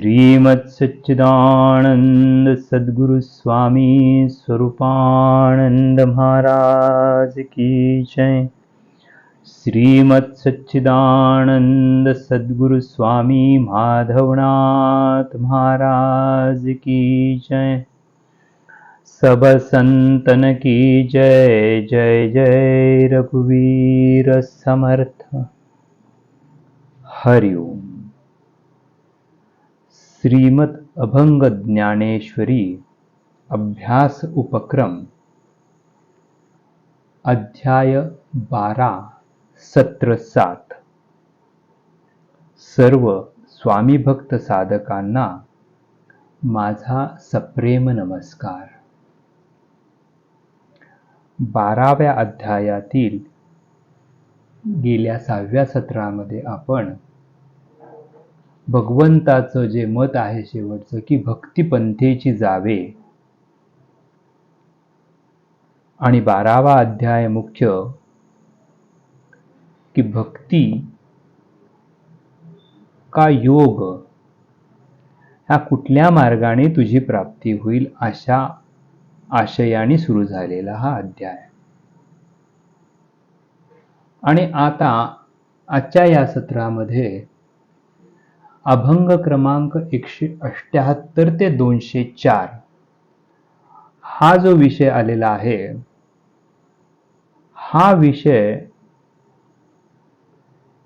श्रीमत् सच्चिदानंद सद्गुरु स्वामी स्वरूपानंद महाराज की जय। श्रीमत् सच्चिदानंद सद्गुरु स्वामी माधवनाथ महाराज की जय। सब संतन की जय जय जय रघुवीर समर्थ। हरिओम श्रीमद अभंग ज्ञानेश्वरी अभ्यास उपक्रम अध्याय बारा सत्र सात. सर्व स्वामी भक्त साधकांना माझा सप्रेम नमस्कार. बाराव्या अध्यायातील गेल्या सहाव्या सत्रामध्ये आपण भगवंताचं जे मत आहे शेवटचं की भक्तिपंथेची जावे. आणि बारावा अध्याय मुख्य की भक्ती का योग? ह्या कुठल्या मार्गाने तुझी प्राप्ती होईल अशा आशयाने सुरू झालेला हा अध्याय. आणि आता आजच्या या सत्रामध्ये अभंग क्रमांक एकशे अष्ट्याहत्तर ते दोनशे चार. हा जो विषय आलेला आहे हा विषय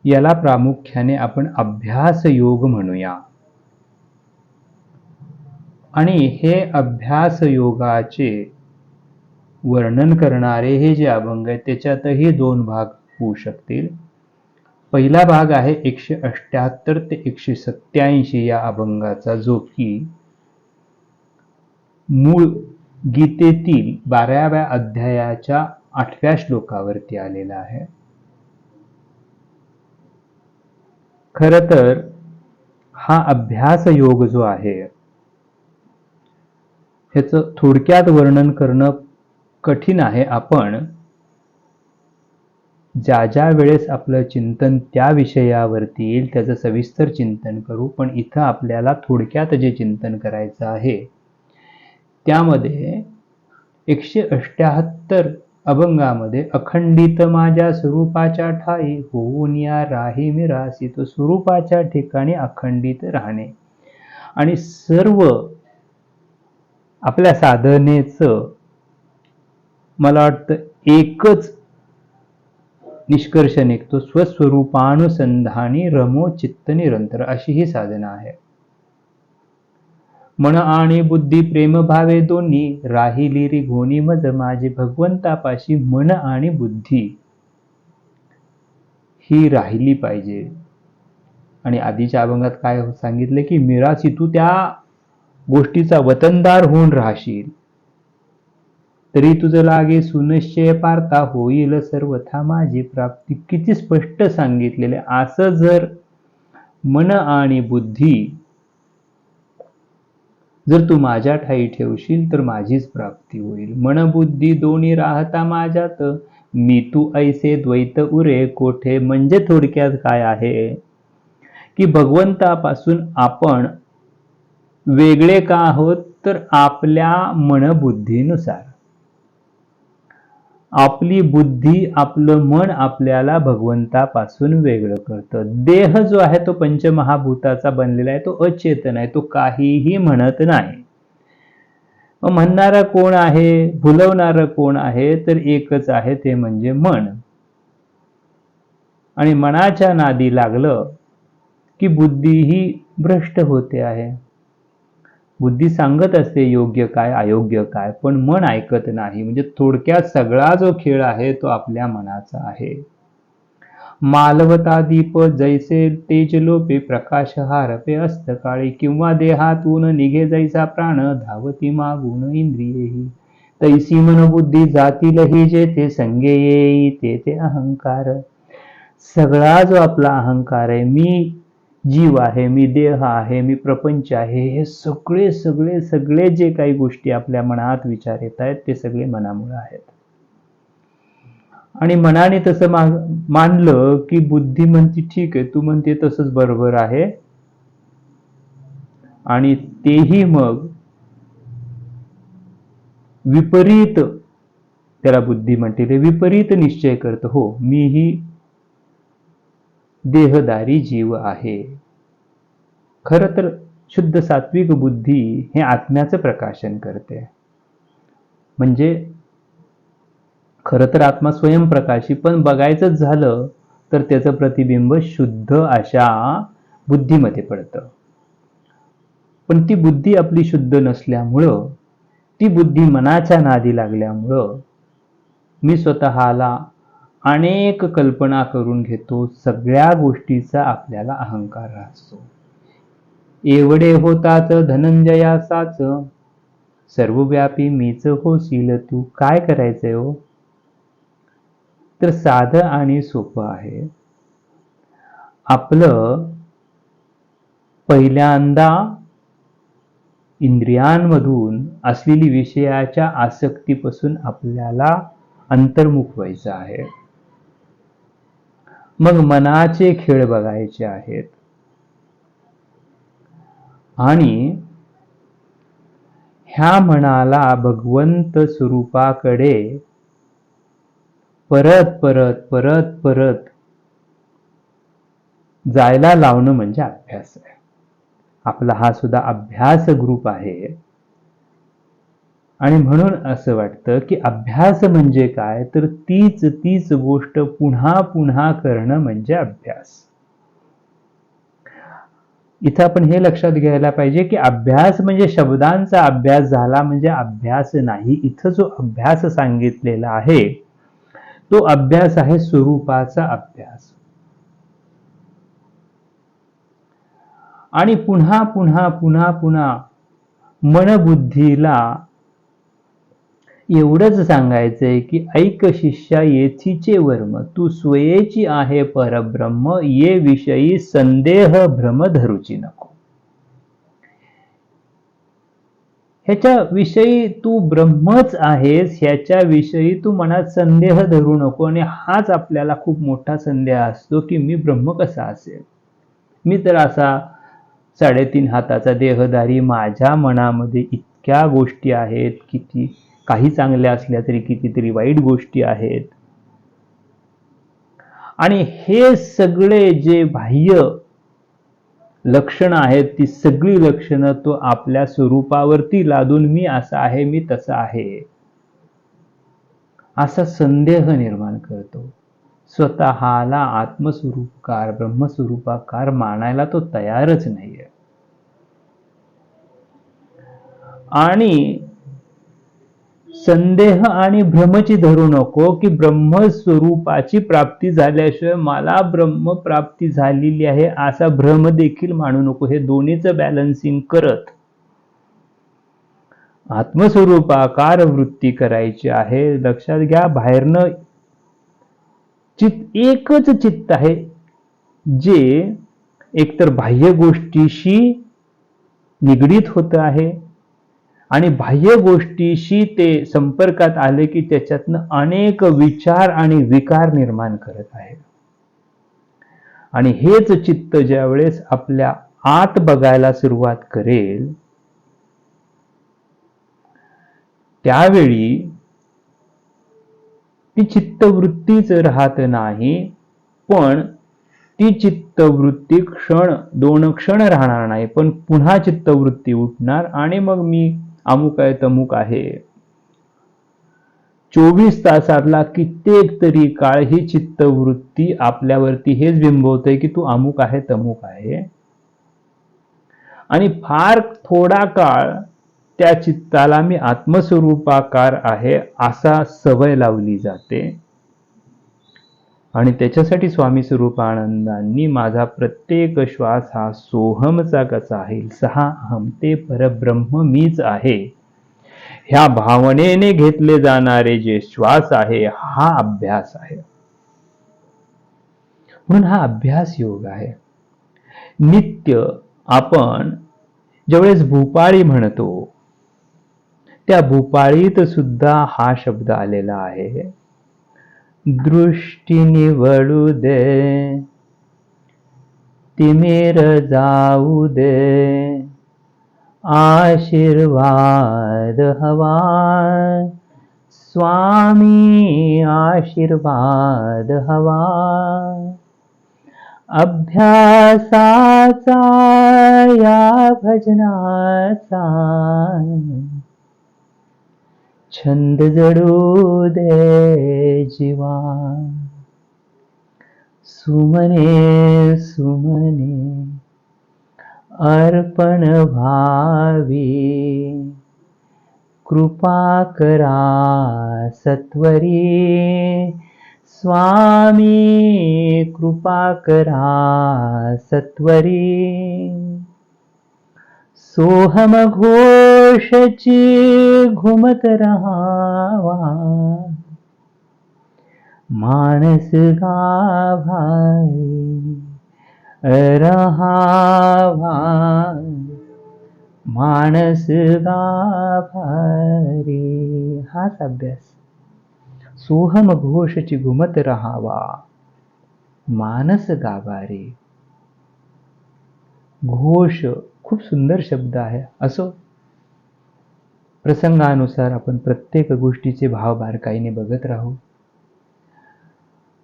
याला प्रामुख्याने आपण अभ्यास योग म्हणूया. आणि हे अभ्यास योगाचे वर्णन करणारे हे जे अभंग आहेत त्याच्यातही दोन भाग होऊ शकतील. पहिला भाग आहे एकशे अष्ट्याहत्तर ते एकशे सत्याऐंशी या अभंगाचा जो की मूळ गीतेतील बाराव्या अध्यायाच्या आठव्या श्लोकावरती आलेला आहे. खर तर हा अभ्यास योग जो आहे ह्याचं थोडक्यात वर्णन करणं कठीण आहे. आपण ज्या ज्या वेळेस आपलं चिंतन त्या विषयावरती येईल त्याचं सविस्तर चिंतन करू. पण इथं आपल्याला थोडक्यात जे चिंतन करायचं आहे त्यामध्ये एकशे अष्ट्याहत्तर अभंगामध्ये अखंडित माझ्या स्वरूपाच्या ठाई होऊन या राही मी रासी तो स्वरूपाच्या ठिकाणी अखंडित राहणे. आणि सर्व आपल्या साधनेचं मला वाटतं एकच निष्कर्ष निघतो स्वस्वरूपानुसंधानी रमो चित्त निरंतर अशी ही साधना आहे. मन आणि बुद्धी प्रेम भावे दोन्ही राहिली री मज माझे भगवंतापाशी मन आणि बुद्धी ही राहिली पाहिजे. आणि आधीच्या अभंगात काय सांगितलं की मिरासी तू त्या गोष्टीचा वतनदार होऊन राहशील. तरी तुझं लागे सुनिश्चय पारता होईल सर्वथा माझी प्राप्ती. किती स्पष्ट सांगितलेले असं जर मन आणि बुद्धी जर तू माझ्या ठाई ठेवशील तर माझीच प्राप्ती होईल. मन बुद्धी दोन्ही राहता माझ्यात. मी तू ऐसे द्वैत उरे कोठे? म्हणजे थोडक्यात काय आहे? की भगवंतापासून आपण वेगळे का आहोत? तर आपल्या मनबुद्धीनुसार. आपली बुद्धी आपलं मन आपल्याला भगवंतापासून वेगळं करतं. देह जो आहे तो पंचमहाभूताचा बनलेला आहे तो अचेतन आहे तो काहीही म्हणत नाही. म्हणणारा कोण आहे भुलवणारं कोण आहे तर एकच आहे ते म्हणजे मन. आणि मनाच्या नादी लागलं की बुद्धी ही भ्रष्ट होते आहे. बुद्धी सांगत असते योग्य काय अयोग्य काय पण मन ऐकत नाही. म्हणजे थोडक्यात सगळा जो खेळ आहे तो आपल्या मनाचा आहे. मालवता दीप जैसे तेज लोपे प्रकाश हारपे अस्तकाळी किंवा देहातून निघे जैसा प्राण धावती मागून इंद्रियेही. तैसी मन बुद्धी जातीलही जे ते संगे येई ते ते अहंकार. सगळा जो आपला अहंकार आहे मी जीव आहे मी देह आहे मी प्रपंच आहे हे सगळे सगळे सगळे जे काही गोष्टी आपल्या मनात विचार येत आहेत ते सगळे मनामुळे आहेत. आणि मनाने तसं मानलं की बुद्धी म्हणते ठीक आहे तू म्हणते तसंच बरोबर आहे. आणि तेही मग विपरीत त्याला बुद्धी म्हणते ते विपरीत निश्चय करतो हो मीही देहदारी जीव आहे. खर तर शुद्ध सात्विक बुद्धी हे आत्म्याचं प्रकाशन करते. म्हणजे खरं तर आत्मा स्वयंप्रकाशी पण बघायचंच झालं तर त्याचं प्रतिबिंब शुद्ध अशा बुद्धीमध्ये पडतं. पण ती बुद्धी आपली शुद्ध नसल्यामुळं ती बुद्धी मनाच्या नादी लागल्यामुळं मी स्वतःला अनेक कल्पना करून घेतो सगळ्या गोष्टीचा आपल्याला अहंकार असतो एवढे होताच धनंजयासाच. सर्वव्यापी मीच होशील तू काय करायचंय हो? तर साधं आणि सोपं आहे. आपलं पहिल्यांदा इंद्रियांमधून असलेली विषयाच्या आसक्तीपासून आपल्याला अंतर्मुख व्हायचं आहे. मग मनाचे खेळ बघायचे आहेत. आणि ह्या मनाला भगवंत स्वरूपाकडे परत परत परत परत जायला लावणं म्हणजे अभ्यास आहे. आपला हा सुद्धा अभ्यास ग्रुप आहे. आणि म्हणून असं वाटतं की अभ्यास म्हणजे काय? तर तीच तीच गोष्ट पुन्हा पुन्हा करणं म्हणजे अभ्यास. इथं आपण हे लक्षात घ्यायला पाहिजे की अभ्यास म्हणजे शब्दांचा अभ्यास झाला म्हणजे अभ्यास नाही. इथं जो अभ्यास सांगितलेला आहे तो अभ्यास आहे स्वरूपाचा अभ्यास. आणि पुन्हा पुन्हा पुन्हा पुन्हा मनबुद्धीला एवढंच सांगायचंय की ऐक शिष्या येथीचे वर्म तू स्वयेची आहे परब्रह्म ये विषयी संदेह भ्रम धरूची नको. ह्याच्या विषयी तू ब्रह्मच आहेस ह्याच्या विषयी तू मनात संदेह धरू नको आणि हाच आपल्याला खूप मोठा संदेह असतो की मी ब्रह्म कसा असेल? मी तर असा साडेतीन हाताचा देहदारी माझ्या मनामध्ये इतक्या गोष्टी आहेत किती काही चांगल्या असल्या तरी कितीतरी वाईट गोष्टी आहेत. आणि हे सगळे जे बाह्य लक्षणं आहेत ती सगळी लक्षणं तो आपल्या स्वरूपावरती लादून मी असा आहे मी तसा आहे. असा संदेह निर्माण करतो. स्वतःला आत्मस्वरूपकार ब्रह्मस्वरूपाकार मानायला तो तयारच नाहीये. आणि संदेह आणि भ्रमची धरू नको की ब्रह्मस्वरूपाची प्राप्ती झाल्याशिवाय मला ब्रह्म प्राप्ती झालेली आहे असा भ्रम देखील मानू नको. हे दोन्हीचं बॅलन्सिंग करत आत्मस्वरूपाकार वृत्ती करायची आहे. लक्षात घ्या बाहेरनं चित्त एकच चित्त आहे जे एकतर बाह्य गोष्टीशी निगडीत होत आहे आणि बाह्य गोष्टीशी ते संपर्कात आले की त्याच्यातनं अनेक विचार आणि विकार निर्माण करत आहे आणि हेच चित्त ज्या वेळेस आपल्या आत बघायला सुरुवात करेल त्यावेळी ती चित्तवृत्तीच राहत नाही पण ती चित्तवृत्ती क्षण दोन क्षण राहणार नाही पण पुन्हा चित्तवृत्ती उठणार आणि मग मी अमुक आहे तमुक आहे. चोवीस तासातला कित्येक तरी काळ ही चित्तवृत्ती आपल्यावरती हेच बिंबवते की तू अमुक आहे तमुक आहे. आणि फार थोडा काळ त्या चित्ताला मी आत्मस्वरूपाकार आहे असा सवय लावली जाते. आणि त्याच्यासाठी स्वामी स्वरूपानंदांनी माझा प्रत्येक श्वास हा सोहमचा कसा आहे? सहा अहम ते परब्रह्म मीच आहे. ह्या भावनेने घेतले जाणारे जे श्वास आहे हा अभ्यास आहे. म्हणून हा अभ्यास योग आहे. नित्य आपण ज्यावेळेस भूपाळी म्हणतो त्या भूपाळीत सुद्धा हा शब्द आलेला आहे. दृष्टी निवडू दे तिमिर जाऊ दे आशीर्वाद हवा स्वामी आशीर्वाद हवा अभ्यासाचा या भजनाचा छंद जडू दे जीवा. सुमने सुमने अर्पण भावी. कृपा करा सत्वरी. स्वामी कृपा करा सत्वरी. सोहम घोषची घुमत राहावा. मानस गाभाई रहावा. माणस गाभारी हाच अभ्यास. सोहम घोषची घुमत रहावा. मानस गाभारी घोष खूप सुंदर शब्द आहे. असो. प्रसंगानुसार आपण प्रत्येक गोष्टीचे भाव बारकाईने बघत राहू.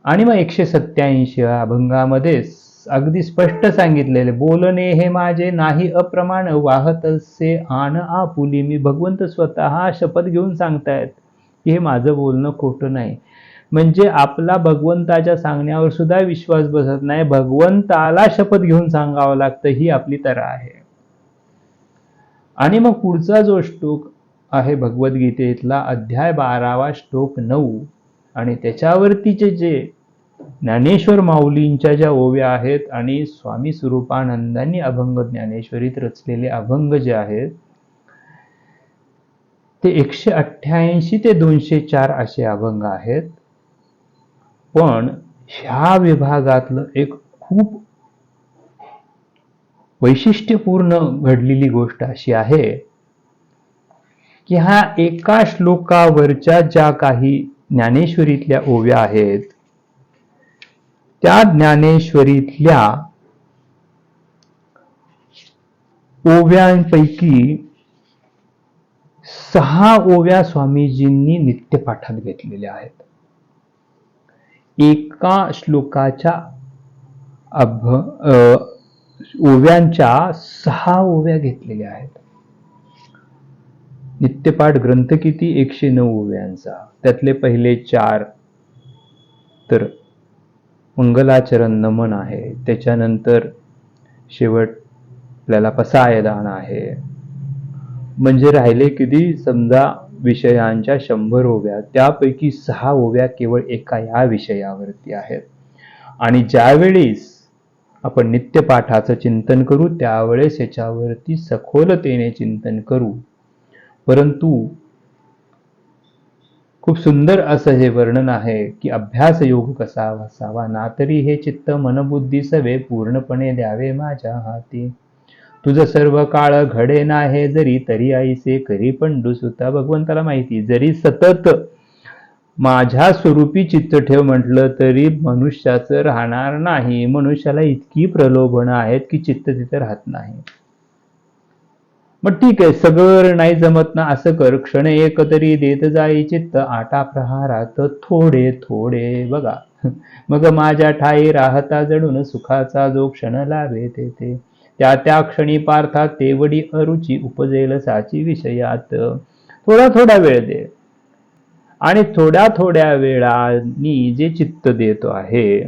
आणि मग एकशे सत्याऐंशी अभंगामध्ये अगदी स्पष्ट सांगितलेले बोलणे हे माझे नाही अप्रमाण वाहतसे आण आपुली मी भगवंत स्वतः शपथ घेऊन सांगतायत की हे माझं बोलणं खोटं नाही. म्हणजे आपला भगवंताच्या सांगण्यावर सुद्धा विश्वास बसत नाही. भगवंताला शपथ घेऊन सांगावं लागतं ही आपली तरा आहे. आणि मग पुढचा जो श्लोक आहे भगवद्गीतेतला अध्याय बारावा श्लोक नऊ. आणि त्याच्यावरतीचे जे ज्ञानेश्वर माऊलींच्या ज्या ओव्या आहेत आणि स्वामी स्वरूपानंदांनी अभंग ज्ञानेश्वरीत रचलेले अभंग जे आहेत ते एकशे अठ्ठ्याऐंशी ते दोनशे चार असे अभंग आहेत. पण ह्या विभागातलं एक खूप वैशिष्ट्यपूर्ण घडलेली गोष्ट अशी आहे की ह्या एका श्लोकावरच्या ज्या काही ज्ञानेश्वरीतल्या ओव्या आहेत त्या ज्ञानेश्वरीतल्या ओव्यांपैकी सहा ओव्या स्वामीजींनी नित्यपाठात घेतलेल्या आहेत. एका श्लोकाच्या अभ ओव्यांच्या सहा ओव्या घेतलेल्या आहेत. नित्यपाठ ग्रंथ किती? एकशे नऊ ओव्यांचा त्यातले पहिले चार तर मंगलाचरण नमन आहे. त्याच्यानंतर शेवट आपल्याला पसायदान आहे. म्हणजे राहिले किती? समजा विषयांच्या शंभर ओव्या त्यापैकी सहा ओव्या केवळ एका या विषयावरती आहेत. आणि ज्यावेळेस आपण नित्यपाठाचं चिंतन करू त्यावेळेस याच्यावरती सखोलतेने चिंतन करू. परंतु खूप सुंदर असं हे वर्णन आहे की अभ्यास योग कसा असावा ना तरी हे चित्त मनबुद्धी सवे पूर्णपणे द्यावे माझ्या हाती. तुझं सर्व काळ घडे नाही जरी तरी आईसे करी पण सुद्धा भगवंताला माहिती जरी सतत माझ्या स्वरूपी चित्त ठेव म्हटलं तरी मनुष्याचं राहणार नाही. मनुष्याला इतकी प्रलोभनं आहेत की चित्त तिथे राहत नाही. मग ठीक आहे सगळं नाही जमत ना असं कर. क्षण एक तरी देत जाई चित्त आटा प्रहारात थोडे थोडे बघा. मग माझ्या ठाई राहता जडून सुखाचा जो क्षण लावे ते ते त्या त्या क्षणी पार्था तेवडी अरुची उपजेल साची विषयात. थोडा थोडा वेळ दे. आणि थोड्या थोड्या वेळानी जे चित्त देतो आहे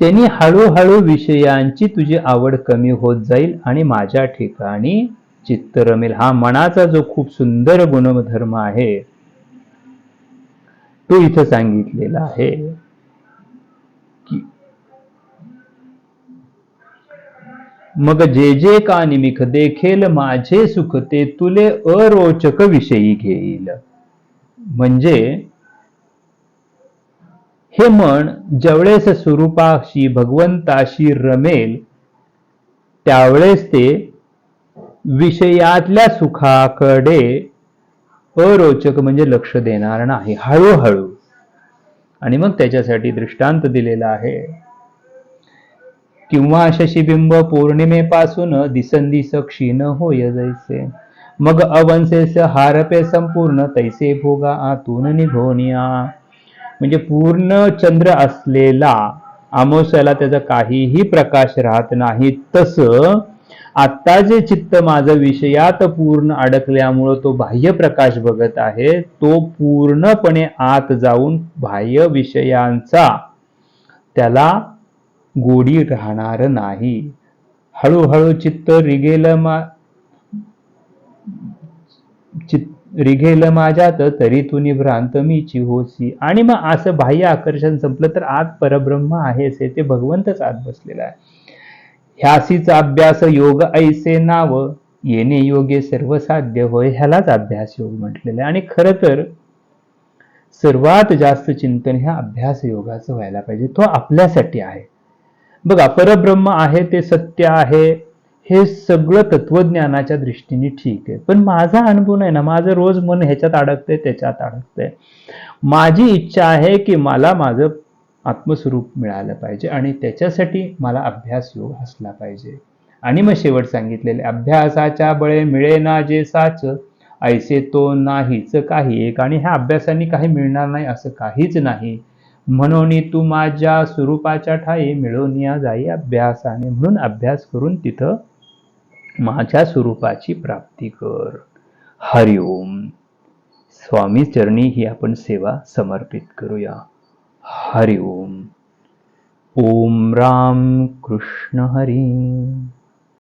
त्यांनी हळूहळू विषयांची तुझी आवड कमी होत जाईल आणि माझ्या ठिकाणी चित्त रमेल हा मनाचा जो खूप सुंदर गुणधर्म आहे तो इथं सांगितलेला आहे मग जे जे का निमिख देखेल माझे सुख ते तुले अरोचक विषयी घेईल. म्हणजे हे मन ज्यावेळेस स्वरूपाशी भगवंताशी रमेल त्यावेळेस ते विषयातल्या सुखाकडे अरोचक म्हणजे लक्ष देणार नाही. हळूहळू. आणि मग त्याच्यासाठी दृष्टांत दिलेला आहे. किंवा शशिबिंब पौर्णिमेपासून दिसंदिस क्षीण होय जैसे मग अवंशेष हारपे संपूर्ण तैसे भोगा आतून निघोनिया. म्हणजे पूर्ण चंद्र असलेला अमावस्याला त्याचा काहीही प्रकाश राहत नाही. तसं आता जे चित्त माझं विषयात पूर्ण अडकल्यामुळं तो बाह्य प्रकाश बघत आहे तो पूर्णपणे आत जाऊन बाह्य विषयांचा त्याला गोडी राहणार नाही. हळूहळू चित्त रिगेल मा चित रिघेल माझ्यात तरी तुनी भ्रांत मीची होसी आणि मग असं बाह्य आकर्षण संपलं तर आत परब्रह्म आहेच हे ते भगवंतच आत बसलेला आहे. ह्यासीचा अभ्यास योग ऐसे नाव येणे योगे सर्वसाध्य होय ह्यालाच अभ्यास योग म्हटलेला आहे. आणि खरं तर सर्वात जास्त चिंतन ह्या अभ्यास योगाचं व्हायला पाहिजे. तो आपल्यासाठी आहे. बघा परब्रह्म आहे ते सत्य आहे. हे सगळं तत्वज्ञानाच्या दृष्टीने ठीक आहे. पण माझा अनुभव नाही ना माझं रोज मन ह्याच्यात अडकतंय त्याच्यात अडकतंय. माझी इच्छा आहे की मला माझं आत्मस्वरूप मिळालं पाहिजे आणि त्याच्यासाठी मला अभ्यास योग असला पाहिजे. आणि मग शेवट सांगितलेले अभ्यासाच्या बळे मिळेना जे साच ऐसे तो नाहीच काही एक. आणि ह्या अभ्यासाने काही मिळणार नाही असं काहीच नाही. म्हणून तू माझ्या स्वरूपाच्या ठाई मिळून या जाई अभ्यासाने. म्हणून अभ्यास करून तिथं माझ्या स्वरूपाची प्राप्ती कर. हरिओम स्वामी चरणी ही आपण सेवा समर्पित करूया. हरिओम ओम राम कृष्ण हरी.